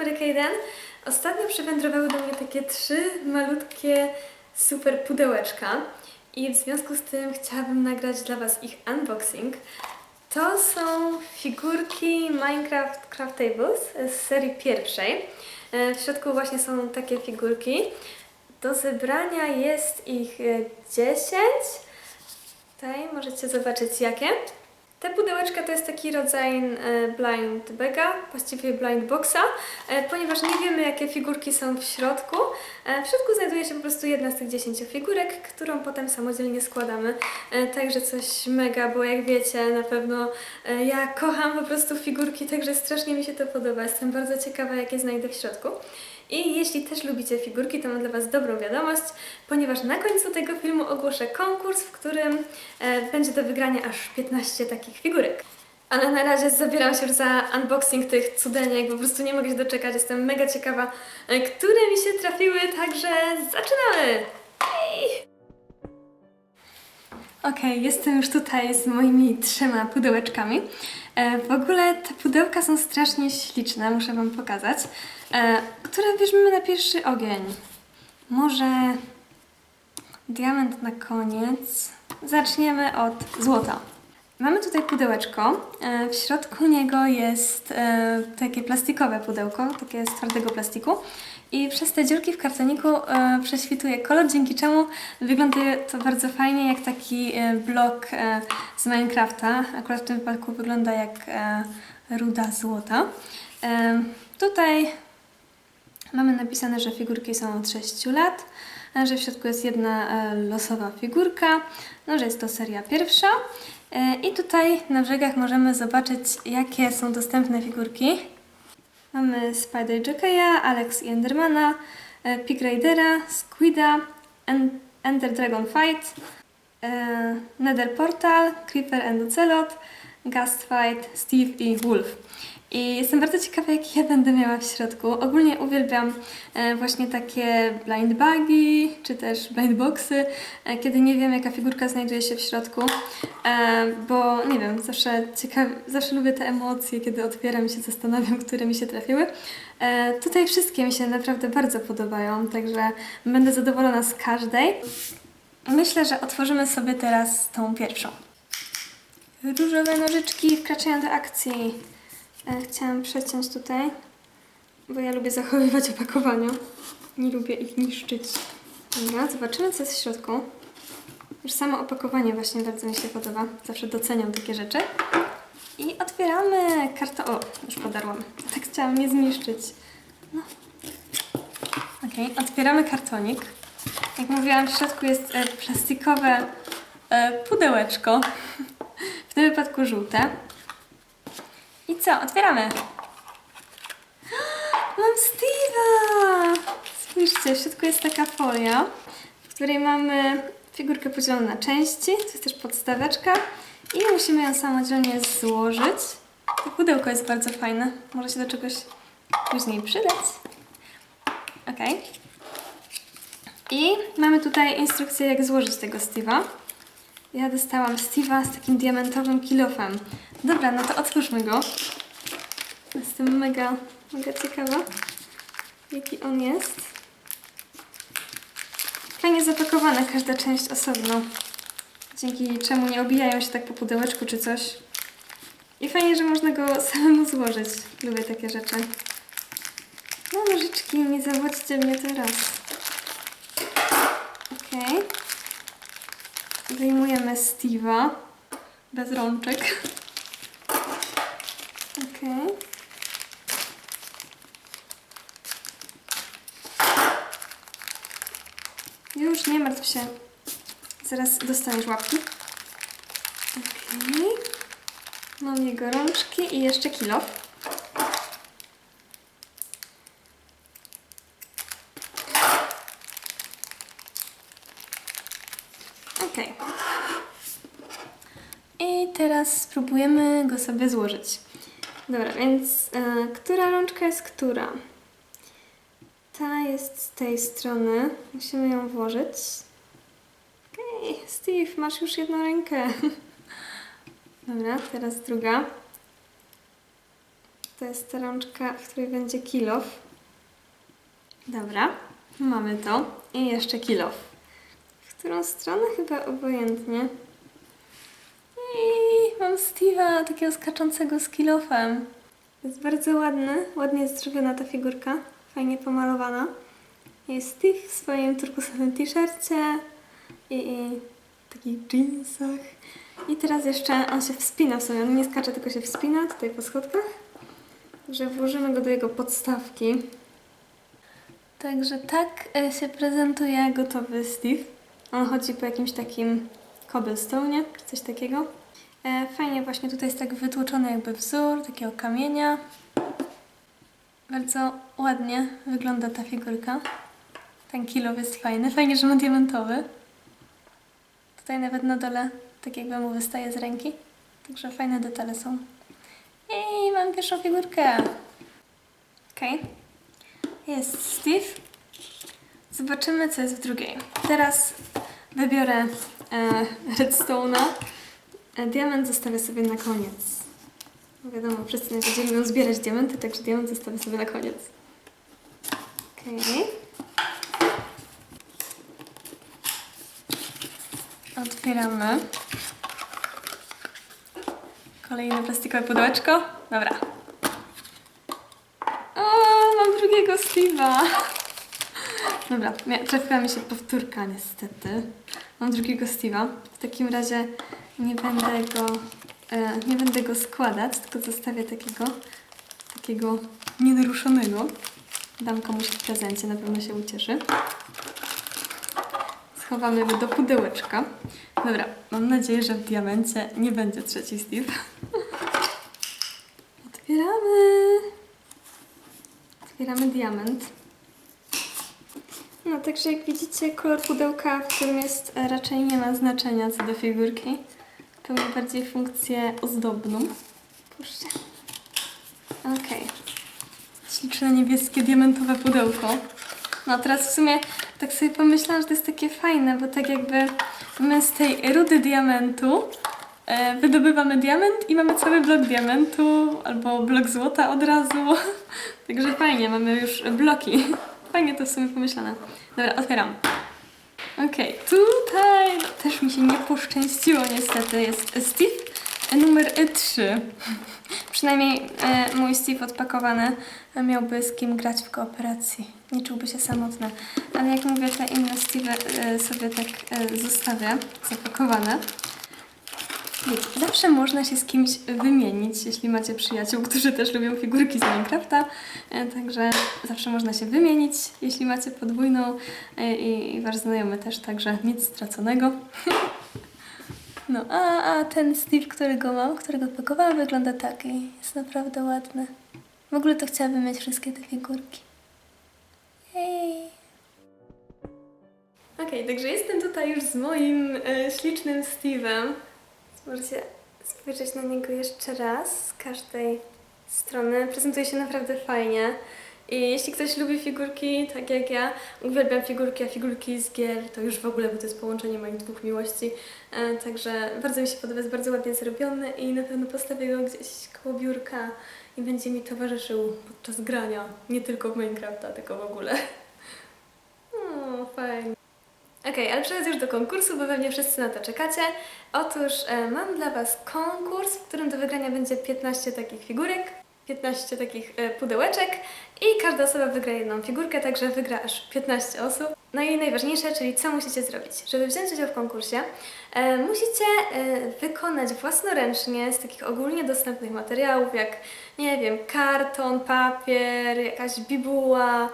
numer 1. Ostatnio przywędrowały do mnie takie trzy malutkie super pudełeczka i w związku z tym chciałabym nagrać dla Was ich unboxing. To są figurki Minecraft Craftables z serii pierwszej. E, W środku właśnie są takie figurki. Do zebrania jest ich e, 10. Tutaj możecie zobaczyć jakie. Te pudełeczka to jest taki rodzaj e, blind baga, właściwie blind boxa, e, ponieważ nie wiemy jakie figurki są w środku. E, W środku znajduje się po prostu jedna z tych 10 figurek, którą potem samodzielnie składamy. Także coś mega, bo jak wiecie na pewno ja kocham po prostu figurki, także strasznie mi się to podoba. Jestem bardzo ciekawa jakie znajdę w środku. I jeśli też lubicie figurki, to mam dla Was dobrą wiadomość, ponieważ na końcu tego filmu ogłoszę konkurs, w którym będzie do wygrania aż 15 takich figurek. Ale na razie zabieram się już za unboxing tych cudeniek, po prostu nie mogę się doczekać, jestem mega ciekawa, e, które mi się trafiły, także zaczynamy! Okej, jestem już tutaj z moimi trzema pudełeczkami. E, w ogóle te pudełka są strasznie śliczne, muszę Wam pokazać. E, które weźmiemy na pierwszy ogień? Może diament na koniec. Zaczniemy od złota. Mamy tutaj pudełeczko. E, W środku niego jest e, takie plastikowe pudełko, takie z twardego plastiku. I przez te dziurki w kartoniku e, prześwituje kolor, dzięki czemu wygląda to bardzo fajnie jak taki blok z Minecrafta. Akurat w tym wypadku wygląda jak ruda złota. Tutaj mamy napisane, że figurki są od 6 lat, że w środku jest jedna losowa figurka, no, że jest to seria pierwsza. E, I tutaj na brzegach możemy zobaczyć, jakie są dostępne figurki. Mamy Spider Jockeya, Alex i Endermana, e, Pig Raidera, Squida, En- Ender Dragon Fight, e, Nether Portal, Creeper and Ocelot, Ghost Fight, Steve i Wolf. I jestem bardzo ciekawa, jaki ja będę miała w środku. Ogólnie uwielbiam e, właśnie takie blind bagi, czy też blind boxy, e, kiedy nie wiem, jaka figurka znajduje się w środku, e, bo nie wiem, zawsze ciekawe, zawsze lubię te emocje, kiedy otwieram i się zastanawiam, które mi się trafiły. Tutaj wszystkie mi się naprawdę bardzo podobają, także będę zadowolona z każdej. Myślę, że otworzymy sobie teraz tą pierwszą. Różowe nożyczki wkraczają do akcji. E, Chciałam przeciąć tutaj, bo ja lubię zachowywać opakowania. Nie lubię ich niszczyć. Dobra, zobaczymy co jest w środku. Już samo opakowanie właśnie bardzo mi się podoba. Zawsze doceniam takie rzeczy. I otwieramy karton. O, już podarłam. Tak chciałam nie zniszczyć. No. Okej, otwieramy kartonik. Jak mówiłam, w środku jest e, plastikowe e, pudełeczko. W tym wypadku żółte. Co? Otwieramy. Mam Steve'a! Spójrzcie, w środku jest taka folia, w której mamy figurkę podzieloną na części. To jest też podstaweczka. I musimy ją samodzielnie złożyć. To pudełko jest bardzo fajne. Może się do czegoś później przydać. Ok. I mamy tutaj instrukcję, jak złożyć tego Steve'a. Ja dostałam Steve'a z takim diamentowym kilofem. Dobra, no to otwórzmy go. Jestem mega, mega ciekawa, jaki on jest. Fajnie zapakowana każda część osobno, dzięki czemu nie obijają się tak po pudełeczku czy coś. I fajnie, że można go samemu złożyć. Lubię takie rzeczy. No nożyczki, nie zawodźcie mnie teraz. Okej. Wyjmujemy Steve'a bez rączek. Okej. Już nie martw się. Zaraz dostaniesz łapki. Okej. Mam jego rączki i jeszcze kilo. Okej. I teraz spróbujemy go sobie złożyć. Dobra, więc e, która rączka jest która? Ta jest z tej strony. Musimy ją włożyć. Okej, Steve, masz już jedną rękę. Dobra, teraz druga. To jest ta rączka, w której będzie kilof. Dobra, mamy to. I jeszcze kilof. W którą stronę chyba obojętnie. Mam Steve'a, takiego skaczącego z kilofem. Jest bardzo ładny, ładnie jest zrobiona ta figurka, fajnie pomalowana. Jest Steve w swoim turkusowym t-shircie i, i takich jeansach. I teraz jeszcze on się wspina w sobie, on nie skacze, tylko się wspina tutaj po schodkach. Także włożymy go do jego podstawki. Także tak e, się prezentuje gotowy Steve. On chodzi po jakimś takim cobblestone'ie, czy coś takiego. E, Fajnie właśnie tutaj jest tak wytłoczony jakby wzór takiego kamienia. Bardzo ładnie wygląda ta figurka. Ten kilow jest fajny. Fajnie, że ma diamentowy. Tutaj nawet na dole tak jakby mu wystaje z ręki. Także fajne detale są. I mam pierwszą figurkę. Okej. Jest Steve. Zobaczymy, co jest w drugiej. Teraz wybiorę e, redstone'a. E, diament zostawię sobie na koniec. No Wiadomo, wszyscy najbardziej lubią zbierać diamenty, także diament zostawię sobie na koniec. Okej. Otwieramy. Kolejne plastikowe pudełeczko. Dobra. O, mam drugiego Steve'a. Dobra, mia- trafiła mi się powtórka niestety. Mam drugiego Steve'a. W takim razie nie będę go, e, nie będę go składać, tylko zostawię takiego, takiego nienaruszonego. Dam komuś w prezencie, na pewno się ucieszy. Schowamy go do pudełeczka. Dobra, mam nadzieję, że w diamencie nie będzie trzeci Steve. Otwieramy. Otwieramy diament. No, także jak widzicie, kolor pudełka, w którym jest, e, raczej nie ma znaczenia co do figurki. Pełni bardziej funkcję ozdobną. Proszę. Okej. Śliczne niebieskie diamentowe pudełko. No teraz w sumie tak sobie pomyślałam, że to jest takie fajne, bo tak jakby my z tej rudy diamentu e, wydobywamy diament i mamy cały blok diamentu albo blok złota od razu. Także fajnie, mamy już bloki. Fajnie to w sumie pomyślane. Dobra, otwieram. Okej, tutaj też mi się nie poszczęściło niestety. Jest Steve numer 3. Przynajmniej e, mój Steve odpakowany e, miałby z kim grać w kooperacji. Nie czułby się samotny. Ale jak mówię, te inne Steve e, sobie tak e, zostawię zapakowane. Zawsze można się z kimś wymienić, jeśli macie przyjaciół, którzy też lubią figurki z Minecrafta. E, Także zawsze można się wymienić, jeśli macie podwójną e, i, i wasz znajomy też, także nic straconego. No, a, a ten Steve, którego mam, którego pakowałam, wygląda tak i jest naprawdę ładny. W ogóle to chciałabym mieć wszystkie te figurki. Hej! Okej, także jestem tutaj już z moim e, ślicznym Steve'em. Możecie spojrzeć na niego jeszcze raz z każdej strony. Prezentuje się naprawdę fajnie. I jeśli ktoś lubi figurki, tak jak ja, uwielbiam figurki, a figurki z gier to już w ogóle, bo to jest połączenie moich dwóch miłości. E, także bardzo mi się podoba, jest bardzo ładnie zrobiony i na pewno postawię go gdzieś koło biurka i będzie mi towarzyszył podczas grania. Nie tylko w Minecrafta, tylko w ogóle. O, fajnie. Okej, ale przechodzę już do konkursu, bo pewnie wszyscy na to czekacie. Otóż e, mam dla Was konkurs, w którym do wygrania będzie 15 takich figurek, 15 takich e, pudełeczek i każda osoba wygra jedną figurkę, także wygra aż 15 osób. No i najważniejsze, czyli co musicie zrobić? Żeby wziąć udział w konkursie, e, musicie e, wykonać własnoręcznie z takich ogólnie dostępnych materiałów, jak, nie wiem, karton, papier, jakaś bibuła,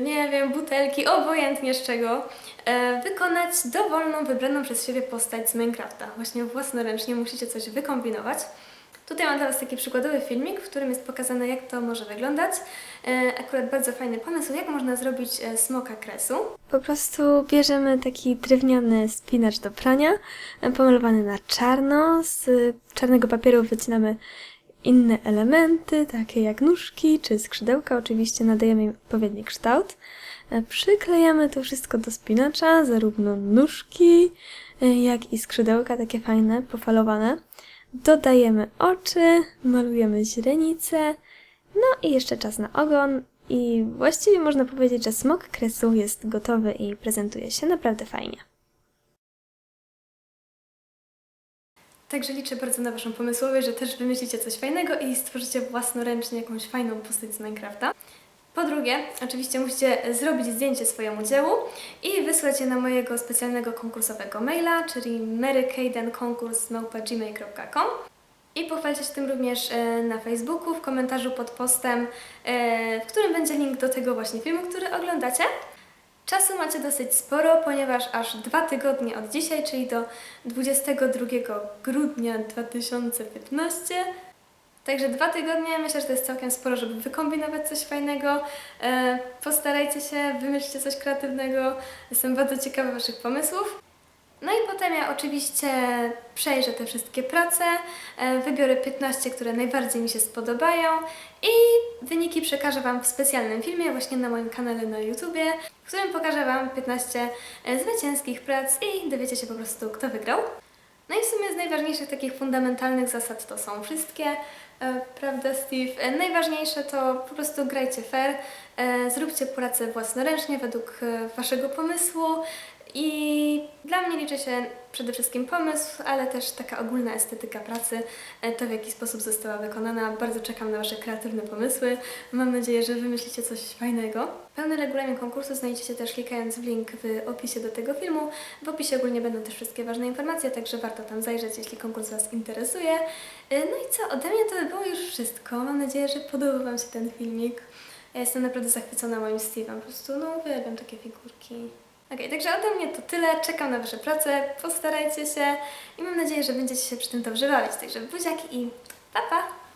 nie wiem, butelki, obojętnie z czego, e, wykonać dowolną, wybraną przez siebie postać z Minecrafta. Właśnie własnoręcznie musicie coś wykombinować. Tutaj mam dla Was taki przykładowy filmik, w którym jest pokazane, jak to może wyglądać. E, Akurat bardzo fajny pomysł, jak można zrobić smoka kresu. Po prostu bierzemy taki drewniany spinacz do prania, pomalowany na czarno. Z czarnego papieru wycinamy inne elementy, takie jak nóżki czy skrzydełka. Oczywiście nadajemy im odpowiedni kształt. E, Przyklejamy to wszystko do spinacza, zarówno nóżki, e, jak i skrzydełka, takie fajne, pofalowane. Dodajemy oczy, malujemy źrenice No i jeszcze czas na ogon i właściwie można powiedzieć, że smok kresu jest gotowy i prezentuje się naprawdę fajnie. Także liczę bardzo na Waszą pomysłowość, że też wymyślicie coś fajnego i stworzycie własnoręcznie jakąś fajną postać z Minecrafta. Po drugie, oczywiście musicie zrobić zdjęcie swojemu dziełu i wysłać je na mojego specjalnego konkursowego maila, czyli marykadenkonkurs.gmail.com i pochwalcie się tym również e, na Facebooku, w komentarzu pod postem, e, w którym będzie link do tego właśnie filmu, który oglądacie. Czasu macie dosyć sporo, ponieważ aż dwa tygodnie od dzisiaj, czyli do 22 grudnia 2015. Także dwa tygodnie, myślę, że to jest całkiem sporo, żeby wykombinować coś fajnego. E, postarajcie się, wymyślcie coś kreatywnego. Jestem bardzo ciekawa Waszych pomysłów. No i potem ja oczywiście przejrzę te wszystkie prace, e, wybiorę 15, które najbardziej mi się spodobają i wyniki przekażę Wam w specjalnym filmie właśnie na moim kanale na YouTubie, w którym pokażę Wam 15 e, zwycięskich prac i dowiecie się po prostu, kto wygrał. No i w sumie z najważniejszych takich fundamentalnych zasad to są wszystkie, e, prawda Steve? E, najważniejsze to po prostu grajcie fair, zróbcie pracę własnoręcznie według Waszego pomysłu i dla mnie liczy się przede wszystkim pomysł, ale też taka ogólna estetyka pracy, e, to w jaki sposób została wykonana. Bardzo czekam na Wasze kreatywne pomysły. Mam nadzieję, że wymyślicie coś fajnego. Pełny regulamin konkursu znajdziecie też klikając w link w opisie do tego filmu. W opisie ogólnie będą też wszystkie ważne informacje, także warto tam zajrzeć, jeśli konkurs Was interesuje. E, No i co, ode mnie to by było już wszystko. Mam nadzieję, że podobał Wam się ten filmik. Ja jestem naprawdę zachwycona moim Steve'em, po prostu no uwielbiam takie figurki. Okej, także ode mnie to tyle. Czekam na Wasze prace, postarajcie się i mam nadzieję, że będziecie się przy tym dobrze bawić. Także buziaki i pa pa!